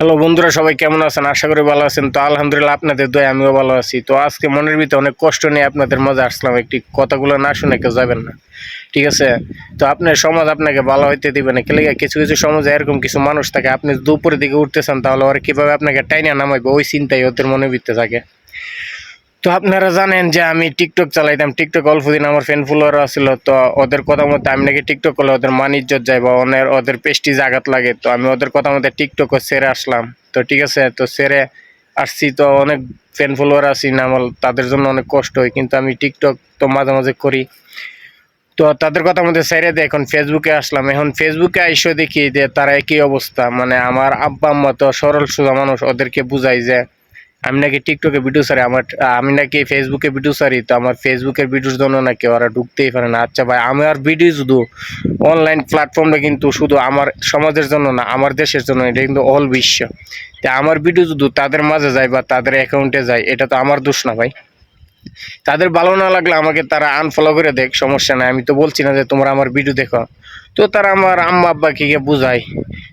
Hello বন্ধুরা, সবাই কেমন আছেন? আশা করি ভালো আছেন। তো আলহামদুলিল্লাহ আপনাদের দয় আমিও ভালো আছি। তো আজকে মনের ভিতরে অনেক কষ্ট নিয়ে আপনাদের মজা আসলাম। একটি কথাগুলো না শুনে কেউ যাবেন না। ঠিক আছে? তো আপনার সমাজ আপনাকে ভালো হইতে দিবে না। কেলে কিছু কিছু সমাজে এরকম কিছু মানুষ থাকে, আপনি দুপুরের দিকে উঠতেছেন, তাহলে ওরা কীভাবে আপনাকে টাইনা নামাইবে? ওই চিন্তাই ওদের মনের ভিতরে থাকে। তো আপনারা জানেন যে আমি টিকটক চালাইতাম। টিকটক অল্প দিন আমার ফ্যান ফলোয়ার ছিল তো ওদের কথা মতো আমি নাকি টিকটক করলে ওদের মান ইজ্জত যায় বা ওদের ওদের পেস্টিজ আঘাত লাগে। তো আমি ওদের কথা মতো টিকটকও সেরে আসলাম। তো ঠিক আছে, তো সেরে আসছি, তো অনেক ফ্যান ফলোয়ার আছি, না আমার, তাদের জন্য অনেক কষ্ট হয়, কিন্তু আমি টিকটক তো মাঝে মাঝে করি। তো তাদের কথা মধ্যে সেরে দেয় এখন ফেসবুকে আসলাম। এখন ফেসবুকে এসে দেখি যে তারা একই অবস্থা। মানে আমার আব্বা আম্মা তো সরল সোজা মানুষ, ওদেরকে বুঝাই যে আমি নাকি টিকটকে ভিডিও সারি আমার, আমি নাকি ফেসবুকে ভিডিও সারি তো আমার ফেসবুকের ভিডিওর জন্য নাকি ওরা ঢুকতেই পারে না। আচ্ছা ভাই আমার ভিডিও শুধু অনলাইন প্ল্যাটফর্মটা কিন্তু শুধু আমার সমাজের জন্য না, আমার দেশের জন্য এটা কিন্তু অল বিশ্ব। তা আমার ভিডিও শুধু তাদের মাঝে যায় বা তাদের অ্যাকাউন্টে যায়, এটা তো আমার দোষ না ভাই। তাদের ভালো না লাগলে আমাকে তারা আনফলো করে দেখ, সমস্যা নাই। আমি তো বলছি না যে তোমরা আমার ভিডিও দেখো। তো তারা আমার আম্মা আব্বাকে গিয়ে বুঝায়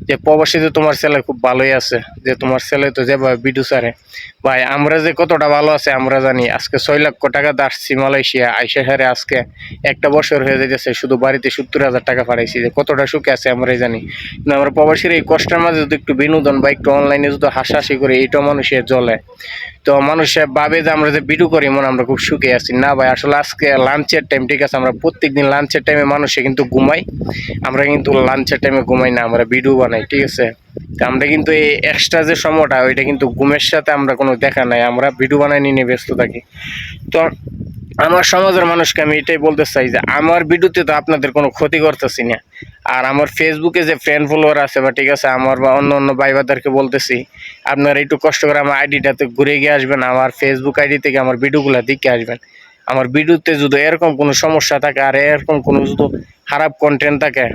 যে প্রবাসীতে তোমার ছেলে খুব ভালোই আছে, যে তোমার ছেলে তো যেভাবে ভিডিও সারে ভাই, আমরা যে কতটা ভালো আছে আমরা জানি। আজকে ছয় লক্ষ টাকা আসছি মালয়েশিয়া, আইসা হারে আজকে একটা বছর হয়ে যেতেছে শুধু বাড়িতে সত্তর হাজার টাকা পাঠাইছি যে কতটা সুখে আছে আমরাই জানি। কিন্তু আমরা প্রবাসীর এই কষ্টের মাঝে যদি একটু বিনোদন বা একটু অনলাইনে যদি হাসাহাসি করি, এইটাও মানুষের জ্বলে তো মানুষে ভাবে যে আমরা যে ভিডিও করি, মনে আমরা খুব সুখে আছি। না ভাই, আসলে আজকে লাঞ্চের টাইম ঠিক আছে? আমরা প্রত্যেক দিন লাঞ্চের টাইমে মানুষে কিন্তু ঘুমাই। আমরা কিন্তু লাঞ্চের টাইমে ঘুমাই না, আমরা ভিডিও বানাই, ঠিক আছে? আমরা কিন্তু এই এক্সট্রা যে সময়টা, ওইটা কিন্তু ঘুমের সাথে আমরা কোনো দেখা নাই। আমরা ভিডিও বানাই, নিয়ে ব্যস্ত থাকি। তো আমার সমাজের মানুষকে আমি এটাই বলতে চাই যে আমার ভিডিওতে তো আপনাদের কোনো ক্ষতি করতেছি না। আর আমার ফেসবুকে যে ফ্রেন্ড ফলোয়ার আছে বা ঠিক আছে, আমার বা অন্য অন্য ভাই বাদারকে বলতেছি, আপনারা একটু কষ্ট করে আমার আইডিটাতে ঘুরে গিয়ে আসবেন, আমার ফেসবুক আইডি থেকে আমার ভিডিওগুলো দেখে আসবেন। আমার ভিডিওতে যদি এরকম কোনো সমস্যা থাকে আর এরকম কোনো যদি খারাপ কন্টেন্ট থাকে,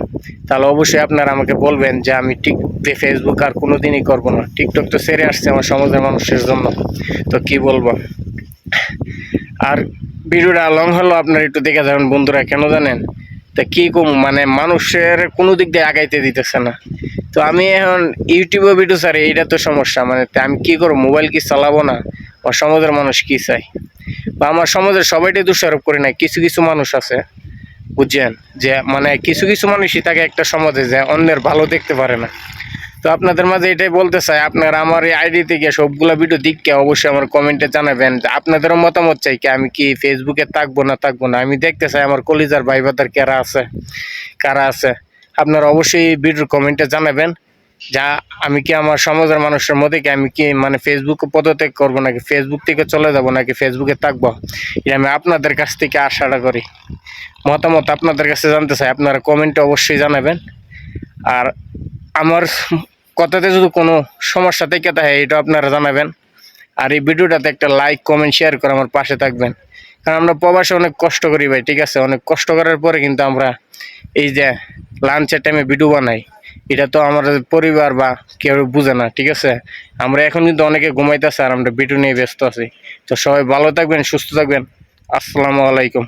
তাহলে অবশ্যই আপনারা আমাকে বলবেন যে আমি ঠিক ফেসবুক আর কোনো দিনই করব না। টিকটক তো সেরে আসছে আমার সমাজের মানুষের জন্য। তো কি বলব? আর ভিডিওটা লং হলো, আপনারা একটু দেখে যাবেন, বন্ধুরা কেন জানেন? তা কি কম মানে মানুষের কোনো দিক দিয়ে আগাইতে দিতেছে না। তো আমি এখন ইউটিউবে ভিডিও সারি এইটা তো সমস্যা মানে আমি কি করব মোবাইল কি চালাবো না? আমার সমাজের মানুষ কি চাই বা আমার সমাজের সবাইটাই দোষারোপ করি না কিছু কিছু মানুষ আছে, বুঝছেন? যে মানে কিছু কিছু মানুষই থাকে একটা সমাজে যে অন্যের ভালো দেখতে পারে না। তো আপনাদের মাঝে এটাই বলতে চাই, আপনারা আমার এই আইডি থেকে সবগুলো ভিডিও দিককে অবশ্যই আমার কমেন্টে জানাবেন আপনাদেরও মতামত চাই কি আমি কি ফেসবুকে থাকব না থাকব না। আমি দেখতে চাই আমার কলিজার ভাই বাদার কারা আছে কারা আছে। আপনারা অবশ্যই ভিডিওর কমেন্টে জানাবেন যা আমি কি আমার সমাজের মানুষের মধ্যে কি আমি কি মানে ফেসবুক পদত্যাগ করব নাকি ফেসবুক থেকে চলে যাব নাকি ফেসবুকে থাকব, এটা আমি আপনাদের কাছ থেকে আশাটা করি। মতামত আপনাদের কাছে জানতে চাই, আপনারা কমেন্টে অবশ্যই জানাবেন। আর আমার কথাতে যদি কোনো সমস্যা থেকে থাকে, এটা আপনারা জানাবেন। আর এই ভিডিওটাতে একটা লাইক কমেন্ট শেয়ার করে আমার পাশে থাকবেন। কারণ আমরা প্রবাসে অনেক কষ্ট করি ভাই, ঠিক আছে? অনেক কষ্ট করার পরে কিন্তু আমরা এই যে লাঞ্চের টাইমে ভিডিও বানাই। এটা তো আমাদের পরিবার বা কেউ বুঝে না, ঠিক আছে? আমরা এখন কিন্তু অনেকে ঘুমাইতেছে আর আমরা ভিডিও নিয়ে ব্যস্ত আছি। তো সবাই ভালো থাকবেন, সুস্থ থাকবেন। আসসালামু আলাইকুম।